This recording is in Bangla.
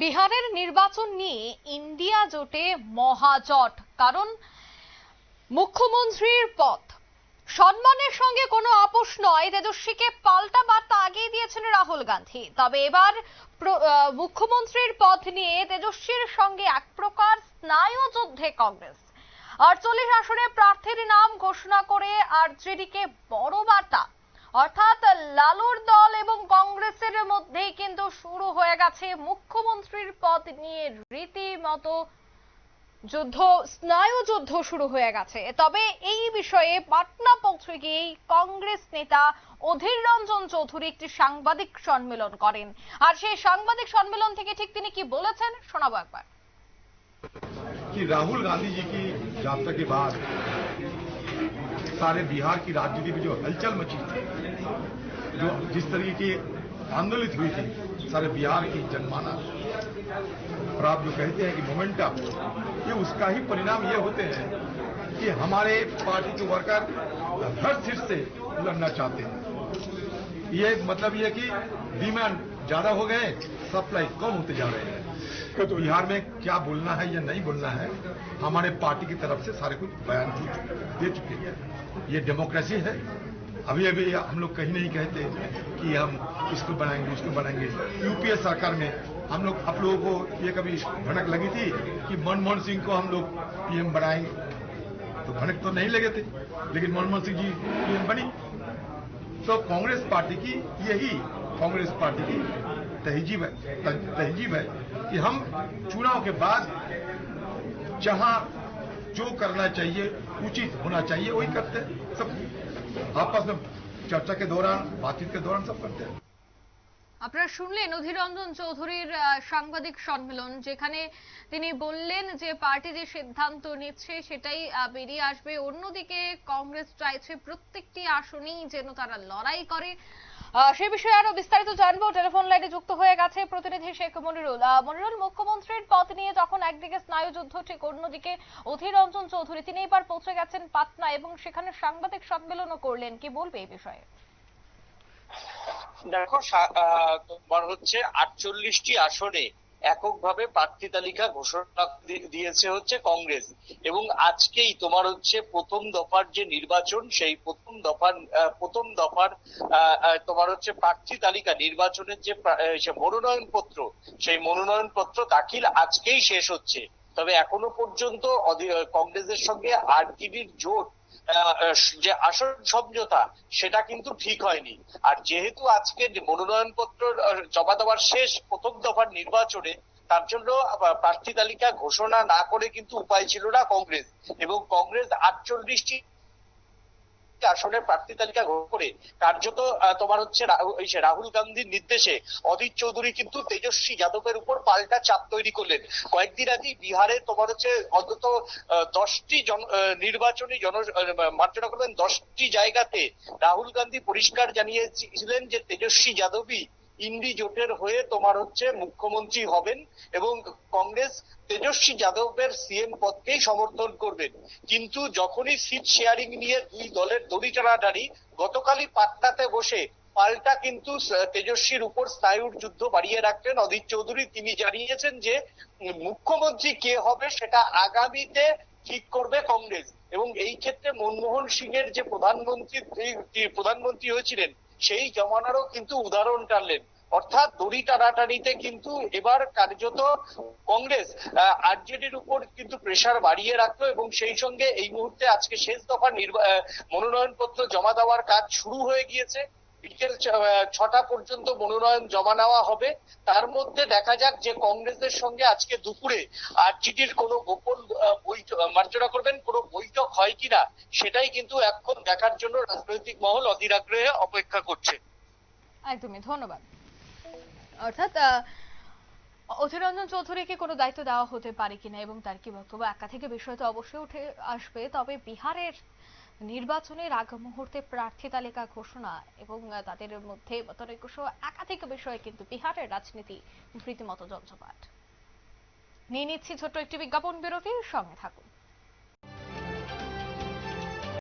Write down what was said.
বিহারের নির্বাচন নিয়ে ইন্ডিয়া জোটে মহাজট, কারণ মুখ্যমন্ত্রীর পথ সম্মানের সঙ্গে কোনো আপোষ নয়, তেজস্বীকে পাল্টা বার্তা আগিয়ে দিয়েছেন রাহুল গান্ধী। তবে এবার মুখ্যমন্ত্রীর পথ নিয়ে তেজস্বীর সঙ্গে এক প্রকার স্নায়ু যুদ্ধে কংগ্রেস। আটচল্লিশ আসনে প্রার্থীর নাম ঘোষণা করে আরজেডিকে বড় বার্তা। অর্থাৎ লালুর মধ্যেই কিন্তু শুরু হয়ে গেছে মুখ্যমন্ত্রীর পদ নিয়ে রীতিমতো যুদ্ধ স্নায়ু যুদ্ধ শুরু হয়ে গেছে তবে এই বিষয়ে পাটনা পৌঁছে গিয়েই কংগ্রেস নেতা অধীর রঞ্জন চৌধুরী একটি সাংবাদিক সম্মেলন করেন আর সেই সাংবাদিক সম্মেলন থেকে ঠিক তিনি কি বলেছেন শোনাবো একবার कि राहुल गांधी जी की यात्रा के बाद सारे बिहार की राजनीति में जो हलचल मची थी जो जिस तरीके की आंदोलित हुई थी, सारे बिहार की जनमाना और आप जो कहते हैं कि मोमेंटम ये उसका ही परिणाम ये होते हैं कि हमारे पार्टी के वर्कर हर सीट से लड़ना चाहते हैं। ये मतलब ये कि डिमांड ज़्यादा हो गए सप्लाई कम होते जा रहे हैं। तो बिहार में क्या बोलना है या नहीं बोलना है, हमारे पार्टी की तरफ़ से सारे कुछ बयान दे चुके हैं। ये डेमोक्रेसी है अभी अभी हम लोग कहीं नहीं कहते कि हम इसको बनाएँगे, उसको बनाएँगे। यूपीए सरकार में हम लोग, आप लोगों को ये कभी भनक लगी थी कि मनमोहन सिंह को हम लोग पीएम बनाएँगे? तो भनक तो नहीं लगे थे, लेकिन मनमोहन सिंह जी पीएम बनी। तो कांग्रेस पार्टी की यही, कांग्रेस पार्टी की तहजीब है तहजीब है कि हम चुनाव के बाद जहाँ जो करना चाहिए, उचित होना चाहिए, वही करते हैं। सब आपस में चर्चा के दौरान बातचीत के दौरान सब करते हैं আপনারা শুনলেন অধীর রঞ্জন চৌধুরীর আহ, সাংবাদিক সম্মেলন যেখানে তিনি বললেন যে পার্টি যে সিদ্ধান্ত নিচ্ছে সেটাই আহ, বেরিয়ে আসবে অন্যদিকে কংগ্রেস চাইছে প্রত্যেকটি আসনেই যেন তারা লড়াই করে আহ, সে বিষয়ে আরও বিস্তারিত জানব। টেলিফোন লাইনে যুক্ত হয়ে গেছে প্রতিনিধি শেখ মনিরুল। মনিরুল, মুখ্যমন্ত্রীর পদ নিয়ে যখন একদিকে স্নায়ুযুদ্ধ, ঠিক অন্যদিকে অধীর রঞ্জন চৌধুরী, তিনি এবার পৌঁছে গেছেন পাটনা এবং সেখানে সাংবাদিক সম্মেলনও করলেন। কি বলবে এই বিষয়ে? দেখো তোমার হচ্ছে আটচল্লিশটি আসনে এককভাবে প্রার্থী তালিকা ঘোষণা দিয়েছে হচ্ছে কংগ্রেস। এবং আজকেই তোমার হচ্ছে প্রথম দফার যে নির্বাচন, সেই প্রথম দফার প্রথম দফার তোমার হচ্ছে প্রার্থী তালিকা নির্বাচনের যে মনোনয়ন পত্র সেই মনোনয়ন পত্র দাখিল আজকেই শেষ হচ্ছে। তবে এখনও পর্যন্ত কংগ্রেসের সঙ্গে আরটিভির জোট যে আসন সমঝোতা, সেটা কিন্তু ঠিক হয়নি। আর যেহেতু আজকে মনোনয়নপত্র জমা দেওয়ার শেষ প্রথম দফার নির্বাচনে, তার জন্য প্রার্থী তালিকা ঘোষণা না করে কিন্তু উপায় ছিল না কংগ্রেস। এবং কংগ্রেস আটচল্লিশটি আসনে প্রার্থী তালিকা করে কার্যত তোমার হচ্ছে রাহুল গান্ধীর নির্দেশে অধীর চৌধুরী কিন্তু তেজস্বী যাদবের উপর পাল্টা চাপ তৈরি করলেন। কয়েকদিন আগে বিহারে তোমার হচ্ছে অন্তত দশটি নির্বাচনী জন মার্জনা করবেন দশটি জায়গাতে রাহুল গান্ধী পরিষ্কার জানিয়েছিলেন যে তেজস্বী যাদবই ইন্ডি জোটের হয়ে তোমার হচ্ছে মুখ্যমন্ত্রী হবেন এবং কংগ্রেস তেজস্বী যাদবের সিএম পদকেই সমর্থন করবেন। কিন্তু যখনই সিট শেয়ারিং নিয়ে দুই দলের দড়ি টানাটানি, গতকালই পাটনাতে বসে পাল্টা কিন্তু তেজস্বীর উপর স্নায়ুর যুদ্ধ বাড়িয়ে রাখলেন অধীর চৌধুরী। তিনি জানিয়েছেন যে মুখ্যমন্ত্রী কে হবে সেটা আগামীতে ঠিক করবে কংগ্রেস। এবং এই ক্ষেত্রে মনমোহন সিং এর যে প্রধানমন্ত্রী প্রধানমন্ত্রী হয়েছিলেন সেই জমানারও কিন্তু উদাহরণ টানলেন। অর্থাৎ দড়ি টানাটানিতে কিন্তু এবার কার্যত কংগ্রেস আরজেডির উপর কিন্তু প্রেশার বাড়িয়ে রাখল এবং সেই সঙ্গে এই মুহূর্তে আজকে শেষ দফা মনোনয়নপত্র জমা দেওয়ার কাজ শুরু হয়ে গিয়েছে। বিকেল ছটা পর্যন্ত মনোনয়ন জমা নেওয়া হবে। তার মধ্যে দেখা যাক যে কংগ্রেসের সঙ্গে আজকে দুপুরে আরজিডির কোনো গোপন মার্জনা করবেন কোনো বৈঠক হয় কিনা সেটাই কিন্তু এখন দেখার জন্য রাজনৈতিক মহল অধীর আগ্রহে অপেক্ষা করছে। একদমই ধন্যবাদ। অর্থাৎ আহ, অধীর রঞ্জন চৌধুরীকে কোনো দায়িত্ব দেওয়া হতে পারে কিনা এবং তার কি বক্তব্য? একাধিক বিষয় তো অবশ্যই উঠে আসবে। তবে বিহারের নির্বাচনের আগ মুহূর্তে প্রার্থী তালিকা ঘোষণা এবং তাদের মধ্যে একাধিক বিষয়ে কিন্তু বিহারের রাজনীতি রীতিমতো জমজমাট। নিয়ে নিচ্ছি ছোট্ট একটি বিজ্ঞাপন বিরতির সঙ্গে থাকুন।